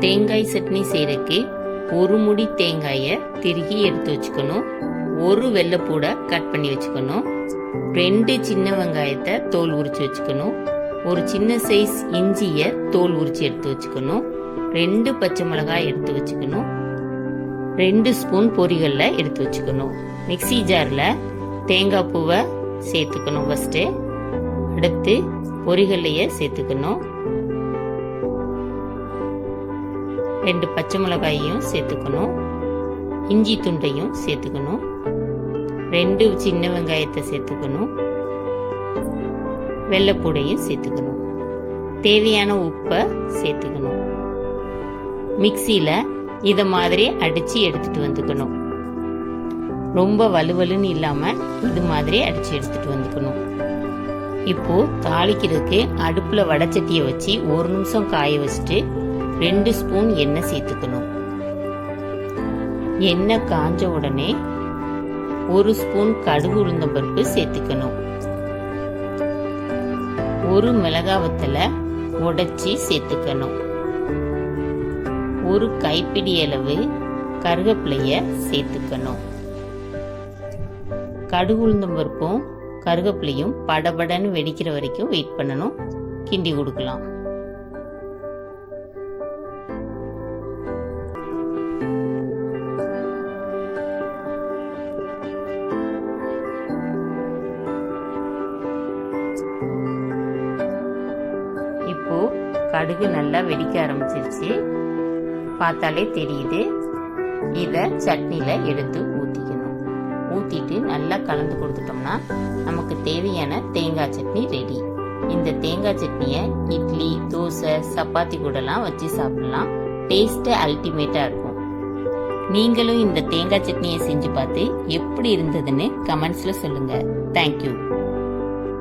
தேங்காய் சட்னி செய்யறதுக்கு ஒரு முடி தேங்காயை திருகி எடுத்து வச்சுக்கணும். ஒரு வெள்ளைப்பூடை கட் பண்ணி வச்சுக்கணும். ரெண்டு சின்ன வெங்காயத்தை தோல் உரிச்சு வச்சுக்கணும். ஒரு சின்ன சைஸ் இஞ்சியை தோல் உரிச்சு எடுத்து வச்சுக்கணும். ரெண்டு பச்சை மிளகாய் எடுத்து வச்சுக்கணும். ரெண்டு ஸ்பூன் பொரிகளில் எடுத்து வச்சுக்கணும். மிக்ஸி ஜாரில் தேங்காய் பூவை சேர்த்துக்கணும் ஃபஸ்ட்டு அடுத்து பொரிகல்லைய சேர்த்துக்கணும். ரெண்டு பச்சை மிளகாயையும் சேர்த்துக்கணும். இஞ்சி துண்டையும் சேர்த்துக்கணும். ரெண்டு சின்ன வெங்காயத்தை சேர்த்துக்கணும். வெள்ளைப்பூடையும் சேர்த்துக்கணும். தேவையான உப்பை சேர்த்துக்கணும். மிக்சியில் இதை மாதிரி அடித்து எடுத்துட்டு வந்துக்கணும். ரொம்ப வலுவலுன்னு இல்லாமல் இது மாதிரி அடித்து எடுத்துகிட்டு வந்துக்கணும். இப்போ தாளிக்கிறதுக்கு அடுப்பில் வடச்சட்டியை வச்சு ஒரு நிமிஷம் காய வச்சுட்டு ரெண்டு ஸ்பூன் எண்ணெய் சேர்த்துக்கணும். எண்ணெய் காஞ்ச உடனே ஒரு ஸ்பூன் கடுகு உளுந்தம் பருப்பு சேர்த்துக்கணும். ஒரு மிளகாவத்தில் உடைச்சி சேர்த்துக்கணும். ஒரு கைப்பிடி அளவு கருவேப்பிலைய சேர்த்துக்கணும். கடுகு உளுந்தம் பருப்பும் கருவேப்பிலையும் படபடன்னு வெடிக்கிற வரைக்கும் வெயிட் பண்ணணும். கிண்டி கொடுக்கலாம். கடுகு நல்லா வெடிக்க ஆரம்பிச்சிருச்சு. பார்த்தாலே தெரியுது. இதை சட்னியில் எடுத்து ஊற்றிக்கணும் ஊற்றிட்டு நல்லா கலந்து கொடுத்துட்டோம்னா நமக்கு தேவையான தேங்காய் சட்னி ரெடி இந்த தேங்காய் சட்னியை இட்லி தோசை சப்பாத்தி கூடலாம் வச்சு சாப்பிடலாம். டேஸ்ட்டு அல்டிமேட்டாக இருக்கும். நீங்களும் இந்த தேங்காய் சட்னியை செஞ்சு பார்த்து எப்படி இருந்ததுன்னு கமெண்ட்ஸில் சொல்லுங்கள் தேங்க்யூ